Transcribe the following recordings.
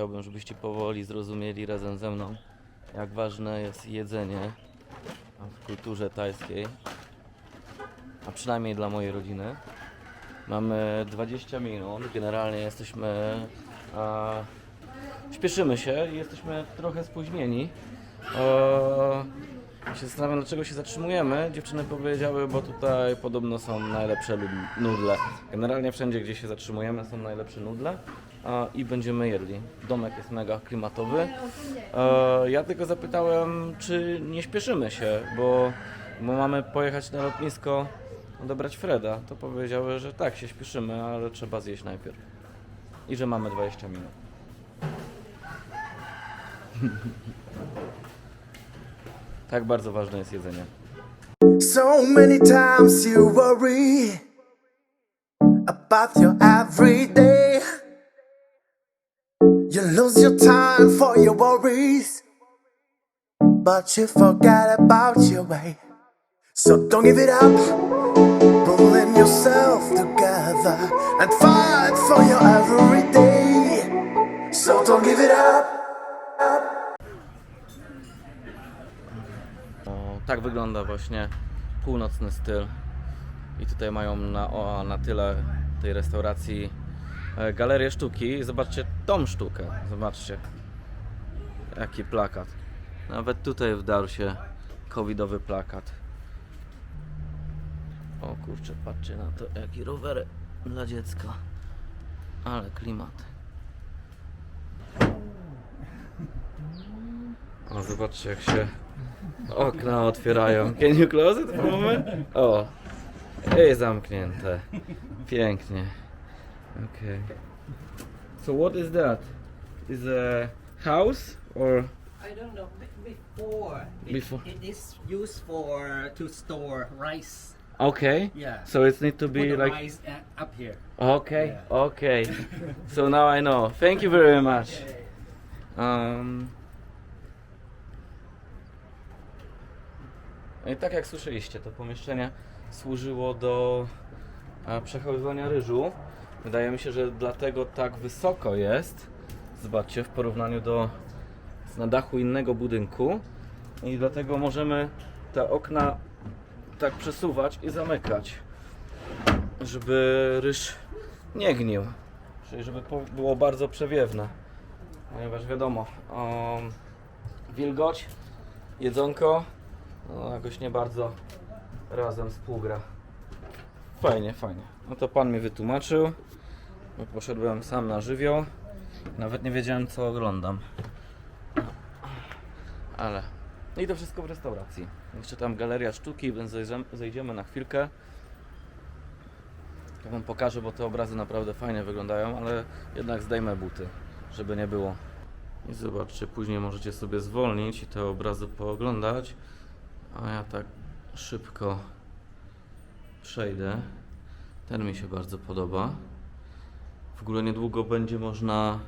chciałbym, żebyście powoli zrozumieli razem ze mną, jak ważne jest jedzenie w kulturze tajskiej, a przynajmniej dla mojej rodziny. Mamy 20 minut, generalnie jesteśmy. A, śpieszymy się i jesteśmy trochę spóźnieni. E, się zastanawiam, dlaczego się zatrzymujemy. Dziewczyny powiedziały, bo tutaj podobno są najlepsze nudle. Generalnie wszędzie, gdzie się zatrzymujemy, są najlepsze nudle i będziemy jedli. Domek jest mega klimatowy. E, ja tylko zapytałem, czy nie śpieszymy się, bo, mamy pojechać na lotnisko odebrać Freda. To powiedziały, że tak, się śpieszymy, ale trzeba zjeść najpierw. I że mamy 20 minut. tak bardzo ważne jest jedzenie. So many times you worry about your everyday. You lose your time for your worries, but you forget about your way. So don't give it up, pulling yourself together and fight for your everyday. So don't give it up. O, tak wygląda właśnie północny styl. I tutaj mają na, o, na tyle tej restauracji galerię sztuki. Zobaczcie tą sztukę. Zobaczcie. Jaki plakat. Nawet tutaj wdarł się covidowy plakat. O kurczę, patrzcie na to, jaki rower dla dziecka. Ale klimat. O, zobaczcie jak się okna otwierają. Can you close it for a moment? O, i zamknięte. Pięknie. Okay. So what is that? Is a house or I don't know. be- Before, it, Before. it is used for to store rice. okay? Yeah. So it need to Put be the like rice uh, up here. okay, Yeah. okay. So now I know. Thank you very much. Um, no I tak jak słyszeliście, to pomieszczenie służyło do e, przechowywania ryżu. Wydaje mi się, że dlatego tak wysoko jest. Zobaczcie, w porównaniu do na dachu innego budynku. I dlatego możemy te okna tak przesuwać i zamykać, żeby ryż nie gnił. Czyli żeby było bardzo przewiewne. Ponieważ wiadomo, um, wilgoć, jedzonko, no jakoś nie bardzo razem współgra. Fajnie, fajnie. No to pan mi wytłumaczył. Bo poszedłem sam na żywioł. Nawet nie wiedziałem co oglądam. Ale. I to wszystko w restauracji. Jeszcze tam galeria sztuki, więc zejdziemy na chwilkę. Ja wam pokażę, bo te obrazy naprawdę fajnie wyglądają, ale jednak zdejmę buty, żeby nie było. I zobaczcie, później możecie sobie zwolnić i te obrazy pooglądać. A ja tak szybko przejdę. Ten mi się bardzo podoba. W ogóle niedługo będzie można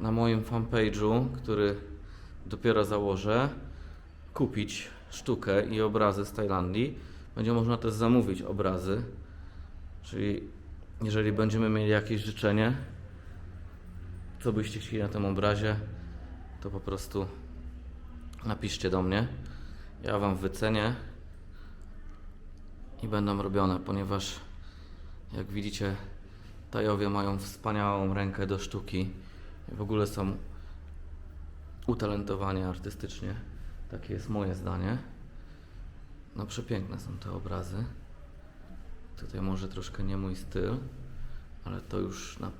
na moim fanpage'u, który dopiero założę, kupić sztukę i obrazy z Tajlandii. Będzie można też zamówić obrazy. Czyli jeżeli będziemy mieli jakieś życzenie, co byście chcieli na tym obrazie, to po prostu napiszcie do mnie. Ja Wam wycenię i będą robione, ponieważ jak widzicie, Tajowie mają wspaniałą rękę do sztuki w ogóle są utalentowani artystycznie. Takie jest moje zdanie. No przepiękne są te obrazy. Tutaj może troszkę nie mój styl, ale to już na,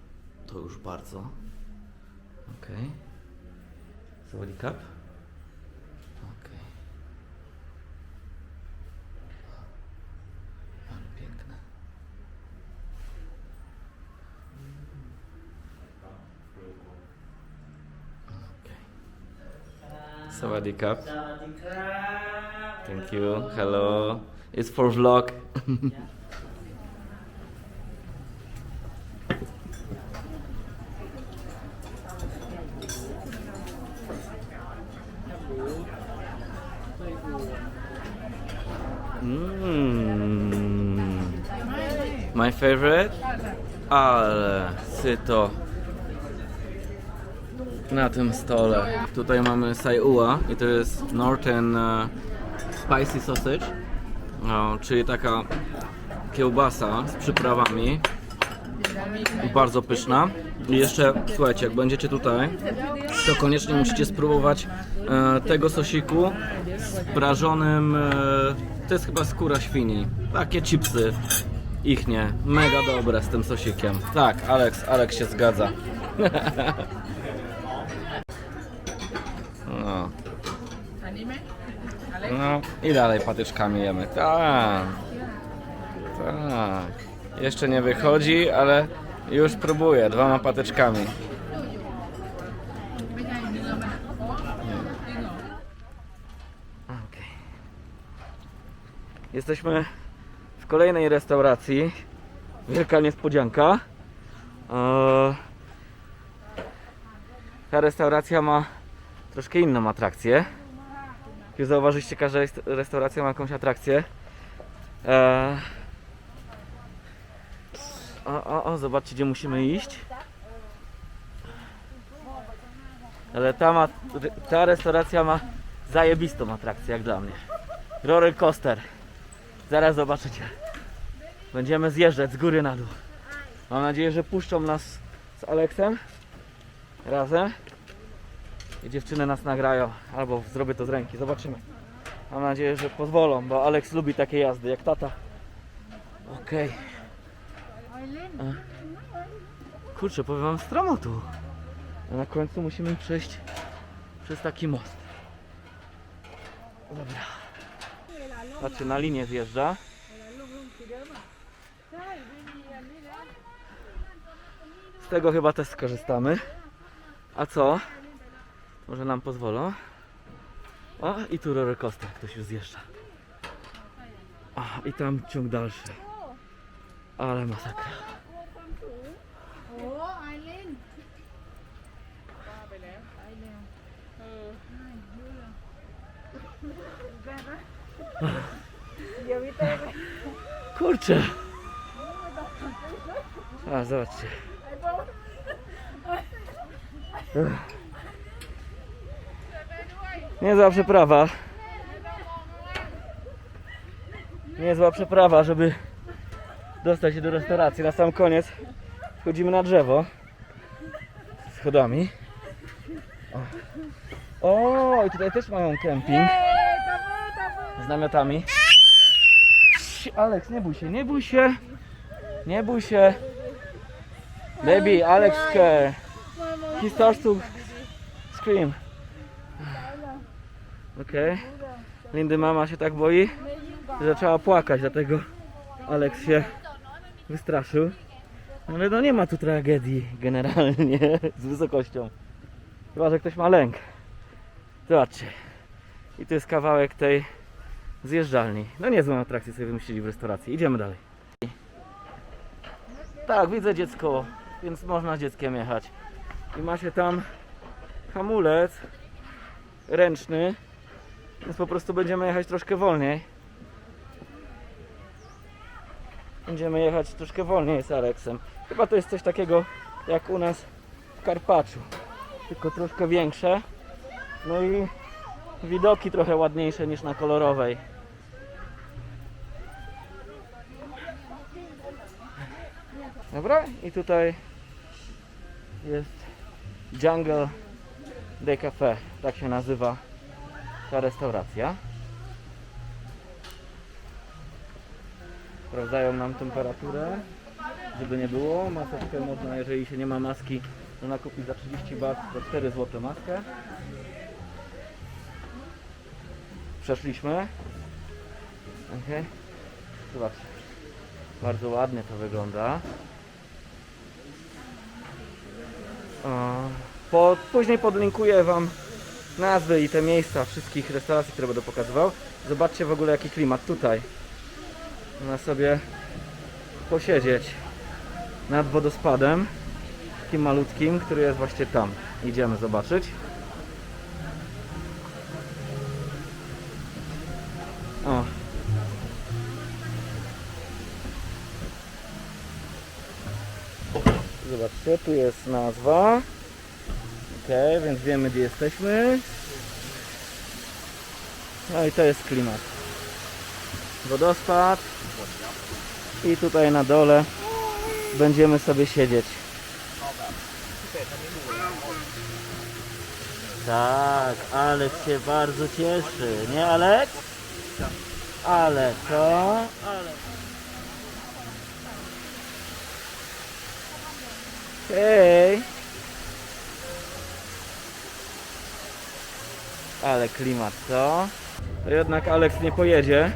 to już bardzo. Okej. Okay. Sawadee Sawadee Cup. Thank you. Hello. It's for vlog. Mm. My favorite? Ale syto. Na tym stole. Tutaj mamy saiua i to jest Northern e, Spicy Sausage, czyli taka kiełbasa z przyprawami. Bardzo pyszna. I jeszcze, słuchajcie, jak będziecie tutaj, to koniecznie musicie spróbować e, tego sosiku z prażonym, e, to jest chyba skóra świni. Takie chipsy, ich nie, mega dobre z tym sosikiem. Tak, Alex, Alex się zgadza. No. No i dalej patyczkami jemy. Tak. Tak. Jeszcze nie wychodzi, ale już próbuję dwoma patyczkami. Jesteśmy w kolejnej restauracji. Wielka niespodzianka. Eee, Ta restauracja ma troszkę inną atrakcję. Jak zauważyliście, każda rest- restauracja ma jakąś atrakcję. Eee, o, o, o, zobaczcie gdzie musimy iść. Ale ta, ma, ta restauracja ma zajebistą atrakcję jak dla mnie. Roller coaster. Zaraz zobaczycie. Będziemy zjeżdżać z góry na dół. Mam nadzieję, że puszczą nas z Aleksem razem. Dziewczyny nas nagrają. Albo zrobię to z ręki. Zobaczymy. Mam nadzieję, że pozwolą, bo Aleks lubi takie jazdy jak tata. Okej. A. Kurczę, powiem wam stromo tu. A na końcu musimy przejść przez taki most. Dobra. Patrzcie, na linię zjeżdża. Z tego chyba też skorzystamy. A co? Może nam pozwolą. O, i tu rollercoaster ktoś już zjeżdża. O, i tam ciąg dalszy. Ale masakra. Kurczę. A, zobaczcie. Niezła przeprawa. Niezła przeprawa, żeby dostać się do restauracji. Na sam koniec wchodzimy na drzewo z schodami. O, i tutaj też mają kemping z namiotami. Aleks, nie bój się, nie bój się. Nie bój się. Baby, Alex, He starts to scream. Okej. Lindy mama się tak boi, że zaczęła płakać, dlatego Alex się wystraszył. Ale no nie ma tu tragedii generalnie z wysokością. Chyba, że ktoś ma lęk. Zobaczcie. I to jest kawałek tej zjeżdżalni. No niezłą atrakcję sobie wymyślili w restauracji. Idziemy dalej. Tak, widzę dziecko, więc można dzieckiem jechać. I ma się tam hamulec ręczny, więc po prostu będziemy jechać troszkę wolniej. Będziemy jechać troszkę wolniej z Aleksem. Chyba to jest coś takiego jak u nas w Karpaczu, tylko troszkę większe. No i widoki trochę ładniejsze niż na kolorowej. Dobra, i tutaj jest Jungle de Cafe, tak się nazywa ta restauracja. Sprawdzają nam temperaturę, żeby nie było. Maseczkę można, jeżeli się nie ma maski, można kupić za 30 bat, za 4 zł maskę. Przeszliśmy. Okay. Zobaczcie. Bardzo ładnie to wygląda. O, Po, później podlinkuję Wam nazwy i te miejsca wszystkich restauracji, które będę pokazywał. Zobaczcie w ogóle jaki klimat tutaj. Można sobie posiedzieć nad wodospadem, takim malutkim, który jest właśnie tam. Idziemy zobaczyć. O. Zobaczcie, tu jest nazwa. Okej, więc wiemy gdzie jesteśmy. No i to jest klimat. Wodospad. I tutaj na dole będziemy sobie siedzieć. Tak, Alek się bardzo cieszy, nie Alek? Ale co? Ale. Hej! Ale klimat, co? To jednak Alex nie pojedzie.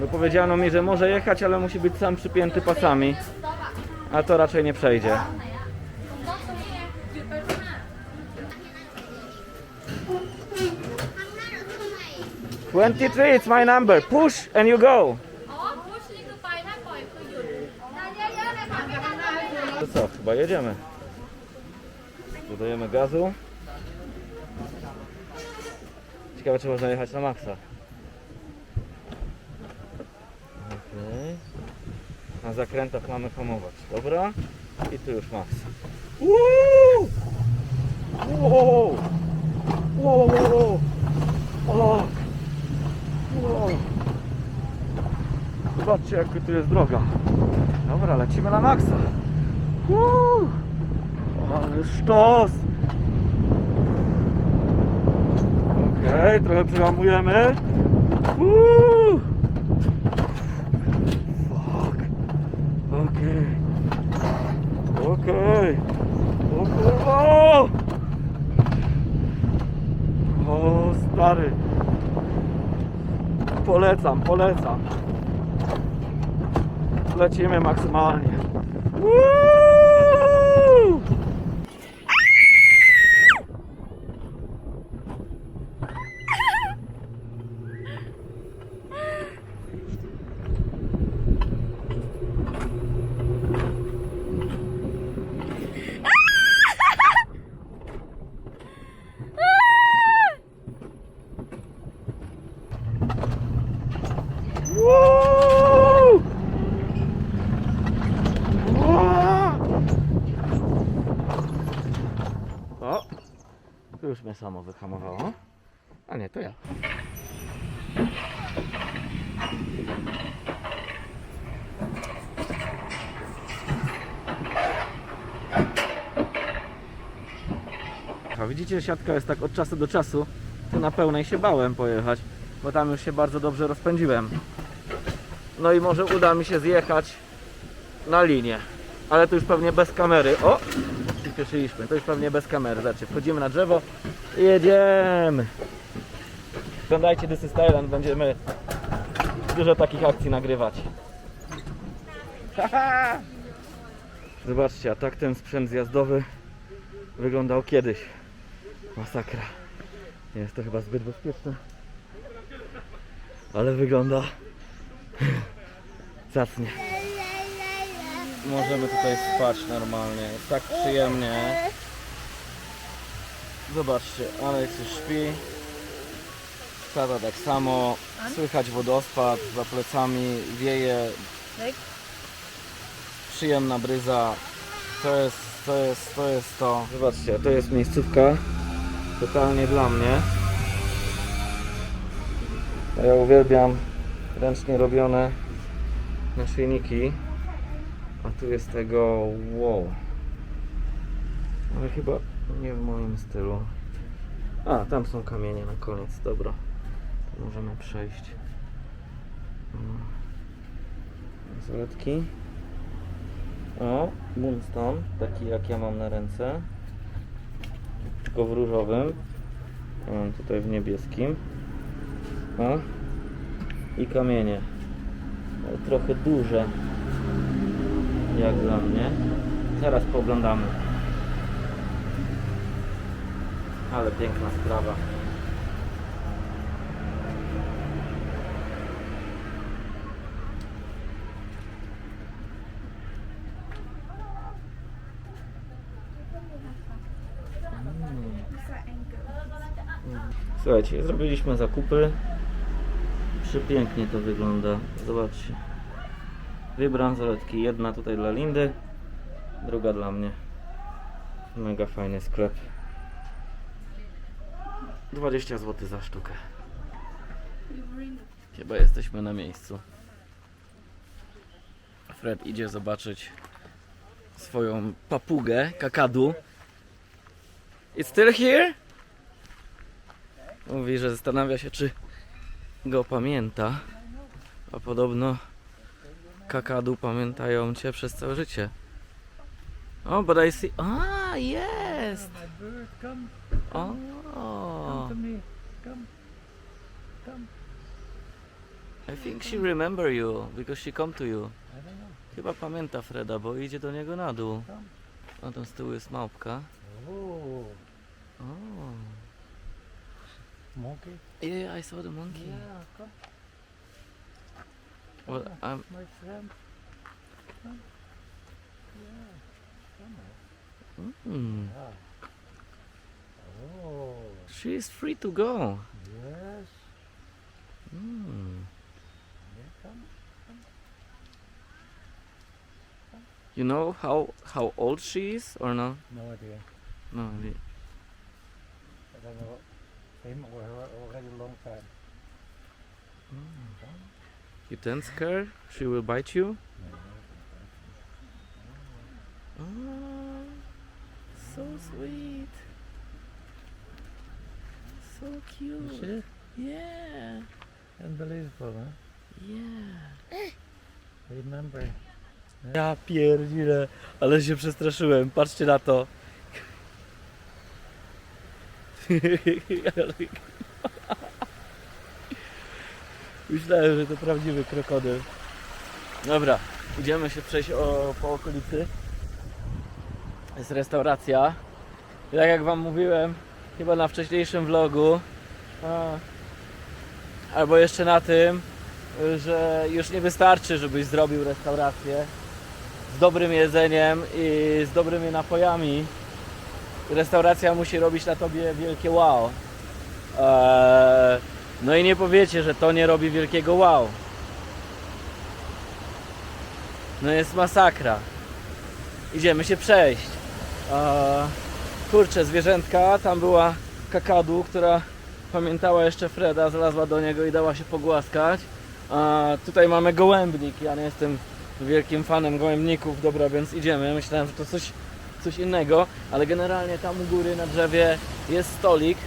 Bo powiedziano mi, że może jechać, ale musi być sam przypięty pasami. A to raczej nie przejdzie. Twenty-three, it's my number. Push and you go. To co, chyba jedziemy. Dodajemy gazu. Ciekawe, czy można jechać na maksa. Okej. Na zakrętach mamy hamować. Dobra. I tu już maks. Wow! Wow, wow, wow. Wow. Zobaczcie, jak tu jest droga. Dobra, lecimy na maksa. Uuu, ale sztos! Okej, trochę przełamujemy. Uuu. Fuck. Okej. Okej. O kurwa! O stary. Polecam, polecam. Lecimy maksymalnie. Woo! Tu już mnie samo wyhamowało. A nie, to ja. A widzicie, siatka jest tak od czasu do czasu. Tu na pełnej się bałem pojechać, bo tam już się bardzo dobrze rozpędziłem. No i może uda mi się zjechać na linię. Ale to już pewnie bez kamery. O! Przyspieszyliśmy. To już pewnie bez kamery. Zobaczcie, wchodzimy na drzewo i jedziemy. Oglądajcie This is Thailand. Będziemy dużo takich akcji nagrywać. Zobaczcie, a tak ten sprzęt zjazdowy wyglądał kiedyś. Masakra. Jest to chyba zbyt bezpieczne. Ale wygląda zacnie. Możemy tutaj spać normalnie. Jest tak przyjemnie. Zobaczcie, Alex już śpi. Tata tak samo. Słychać wodospad za plecami, wieje. Przyjemna bryza. To jest, to jest, to jest to. Zobaczcie, to jest miejscówka totalnie dla mnie. Ja uwielbiam ręcznie robione naszyjniki. A tu jest tego wow. Ale chyba nie w moim stylu. A, tam są kamienie na koniec, dobra. To możemy przejść. Mm. Zaletki. O, Moonstone, taki jak ja mam na ręce. Tylko w różowym. Mam tutaj w niebieskim. O. I kamienie. Trochę duże. Jak dla mnie. Zaraz pooglądamy. Ale piękna sprawa. Słuchajcie, zrobiliśmy zakupy. Przepięknie to wygląda. Zobaczcie. Dwie bransoletki. Jedna tutaj dla Lindy, druga dla mnie. Mega fajny sklep. 20 zł za sztukę. Chyba jesteśmy na miejscu. Fred idzie zobaczyć swoją papugę, kakadu. It's still here? Mówi, że zastanawia się, czy go pamięta. A podobno kakadu pamiętają cię przez całe życie. Oh, but I see. Me, come, come. I think she remember you because she come to you. Chyba pamięta Freda, bo idzie do niego na dół. A tam z tyłu jest małpka. Oh. monkey. Yeah, I saw the monkey. Yeah, come, Well, I'm, my friend. Come. Yeah, come on. mm. Oh, she's free to go. yes. Mm. You know how how old she is or no? No idea. No. idea. I don't know him or her already a long time. You don't scare? She will bite you? Oh, so sweet. So You cute. see? Yeah. Unbelievable, huh? Yeah. Remember. Ja pierdzielę, ale się przestraszyłem. Patrzcie na to. Myślałem, że to prawdziwy krokodyl. Dobra, idziemy się przejść o, po okolicy. Jest restauracja. I tak jak wam mówiłem, chyba na wcześniejszym vlogu, a, albo jeszcze na tym, że już nie wystarczy, żebyś zrobił restaurację z dobrym jedzeniem i z dobrymi napojami. Restauracja musi robić na tobie wielkie wow. Eee, no i nie powiecie, że to nie robi wielkiego wow. No jest masakra. Idziemy się przejść. Kurczę, zwierzętka, tam była kakadu, która pamiętała jeszcze Freda, zlazła do niego i dała się pogłaskać. A tutaj mamy gołębnik. Ja nie jestem wielkim fanem gołębników, dobra, więc idziemy. Myślałem, że to coś, coś innego, ale generalnie tam u góry na drzewie jest stolik,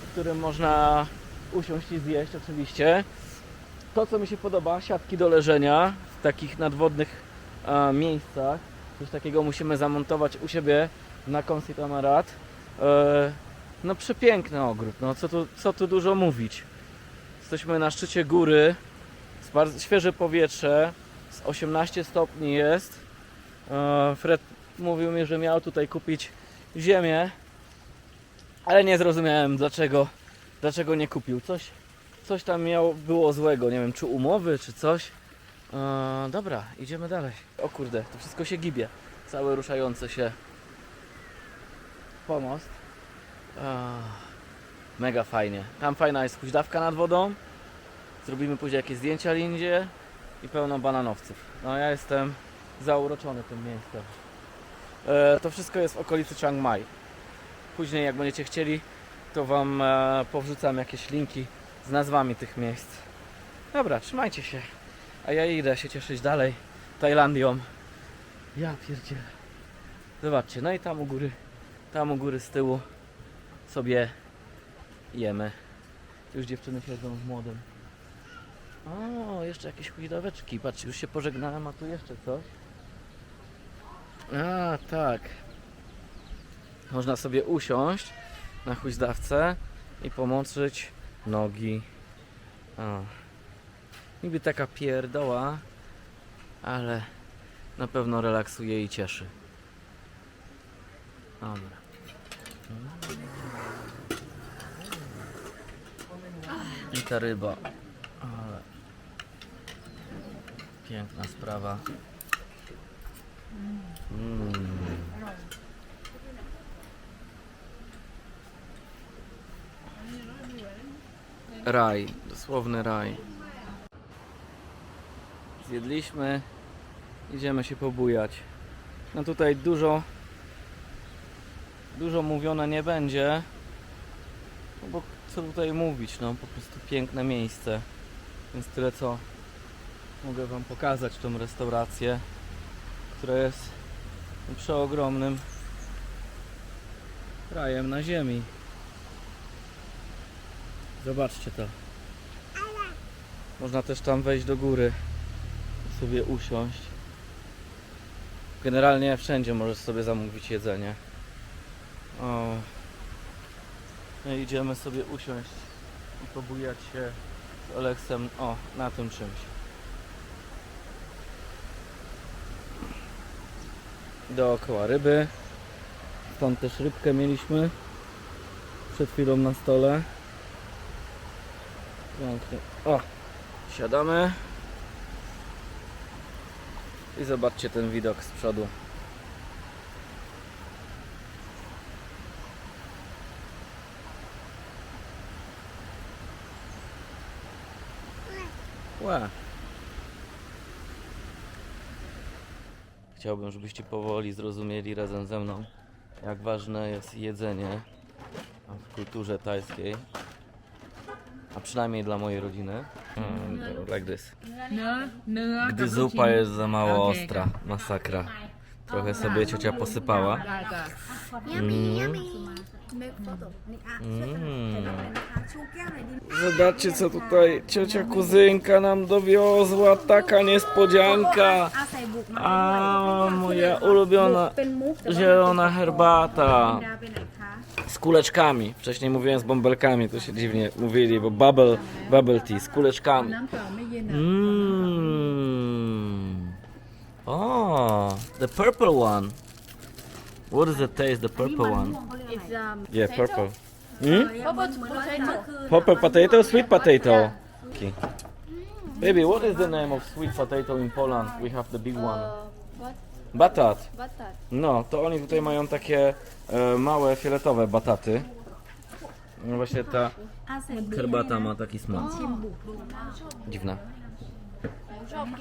w którym można usiąść i zjeść oczywiście. To, co mi się podoba, siatki do leżenia w takich nadwodnych a, miejscach. Coś takiego musimy zamontować u siebie na Consit Amarat. E, no przepiękny ogród, no co tu, co tu dużo mówić. Jesteśmy na szczycie góry, bardzo świeże powietrze, z 18 stopni jest. E, Fred mówił mi, że miał tutaj kupić ziemię, ale nie zrozumiałem dlaczego, dlaczego nie kupił. Coś, coś tam miał, było złego, nie wiem czy umowy, czy coś. E, dobra, idziemy dalej. O kurde, to wszystko się gibie. Całe ruszające się pomost. E, mega fajnie. Tam fajna jest huźdawka nad wodą. Zrobimy później jakieś zdjęcia Lindzie i pełno bananowców. No ja jestem zauroczony tym miejscem. E, to wszystko jest w okolicy Chiang Mai. Później jak będziecie chcieli, to Wam e, powrzucam jakieś linki z nazwami tych miejsc. Dobra, trzymajcie się. A ja idę się cieszyć dalej Tajlandią. Ja pierdzielę. Zobaczcie, no i tam u góry, tam u góry z tyłu sobie jemy. Już dziewczyny siedzą z młodym. O, jeszcze jakieś hujdaweczki. Patrz, już się pożegnałem, a tu jeszcze coś. A, tak. Można sobie usiąść na huźdawce i pomoczyć nogi. O. Niby taka pierdoła, ale na pewno relaksuje i cieszy. Dobra. I ta ryba. Ale piękna sprawa. Mm. Raj, dosłowny raj. Zjedliśmy, idziemy się pobujać. No tutaj dużo, dużo mówione nie będzie, No bo co tutaj mówić, no po prostu piękne miejsce. Więc tyle co mogę wam pokazać tą restaurację, która jest przeogromnym krajem na ziemi. Zobaczcie to. Można też tam wejść do góry sobie usiąść. Generalnie wszędzie możesz sobie zamówić jedzenie. O. No idziemy sobie usiąść i pobujać się z Oleksem o, na tym czymś. Dookoła ryby. Stąd też rybkę mieliśmy przed chwilą na stole. Pięknie. O, siadamy. I zobaczcie ten widok z przodu. Łe. Chciałbym, żebyście powoli zrozumieli razem ze mną, jak ważne jest jedzenie w kulturze tajskiej przynajmniej dla mojej rodziny. Mm, like this. Gdy zupa jest za mało ostra, masakra. Trochę sobie ciocia posypała. Tak. Mm. Mm. Zobaczcie co tutaj ciocia kuzynka nam dowiozła, taka niespodzianka. A moja ulubiona zielona herbata z kuleczkami. Wcześniej mówiłem z bąbelkami, to się dziwnie mówili, bo bubble, bubble tea z kuleczkami. Mmm. Oh, the purple one. What does it taste, the purple one? Yeah, purple. Hmm? Purple potato, sweet potato. Okay. Baby, what is the name of sweet potato in Poland? We have the big one. Batat. No, to oni tutaj mają takie e, małe fioletowe bataty. No właśnie ta herbata ma taki smak. Dziwna.